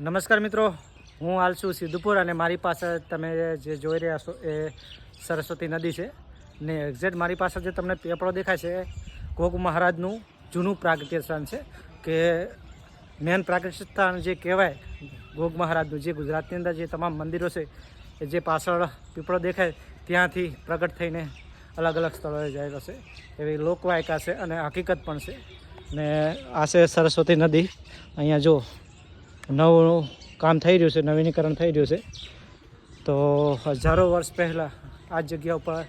નમસ્કાર મિત્રો, હું હાલ છું સિદ્ધપુર અને મારી પાસે તમે જે જોઈ રહ્યા છો એ સરસ્વતી નદી છે. ને એક્ઝેક્ટ મારી પાસે જે તમને પેપડો દેખાય છે એ ઘોઘ મહારાજનું જૂનું પ્રાગટ્ય સ્થાન છે કે મેન પ્રાગટ્ય સ્થાન જે કહેવાય, ગોગ મહારાજનું જે ગુજરાતની અંદર જે તમામ મંદિરો છે, એ જે પાછળ પીપળો દેખાય, ત્યાંથી પ્રગટ થઈને અલગ અલગ સ્થળોએ જાય છે. એવી લોકવાયકા છે અને હકીકત પણ છે. ને આ છે સરસ્વતી નદી. અહીંયા જો નવું કામ થઈ રહ્યું છે, નવીનીકરણ થઈ રહ્યું છે. તો હજારો વર્ષ પહેલાં આ જગ્યા ઉપર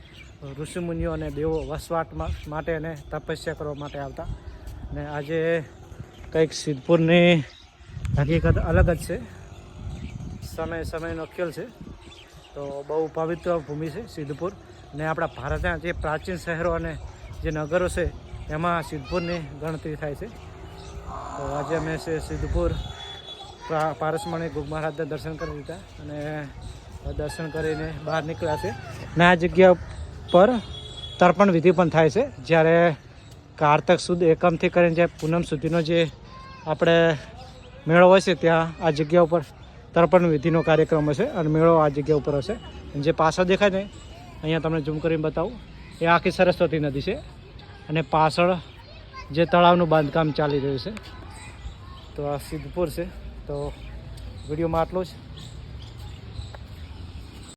ઋષિમુનિઓ અને દેવો વસવાટમાં માટે અને તપસ્યા કરવા માટે આવતા. ને આજે કંઈક સિદ્ધપુરની હકીકત અલગ જ છે. સમય સમયનો ખેલ છે. તો બહુ પવિત્ર ભૂમિ છે સિદ્ધપુર. ને આપણા ભારતના જે પ્રાચીન શહેરો અને જે નગરો છે, એમાં સિદ્ધપુરની ગણતરી થાય છે. તો આજે અમે છે સિદ્ધપુર પારસમણી ગુગ મહારાજના દર્શન કરી દીધા અને દર્શન કરીને બહાર નીકળ્યા છે. અને આ જગ્યા પર તર્પણ વિધિ પણ થાય છે. જ્યારે કારતક સુદ એકમથી કરીને જે પૂનમ સુધીનો જે આપણે મેળો હોય છે, ત્યાં આ જગ્યા ઉપર તર્પણ વિધિનો કાર્યક્રમ હશે અને મેળો આ જગ્યા ઉપર હશે. અને જે પાછળ દેખાય ને, અહીંયા તમને ઝૂમ કરીને બતાવું. એ આખી સરસ્વતી નદી છે અને પાછળ જે તળાવનું બાંધકામ ચાલી રહ્યું છે. તો આ સિદ્ધપુર છે. તો વિડીયોમાં આટલું જ.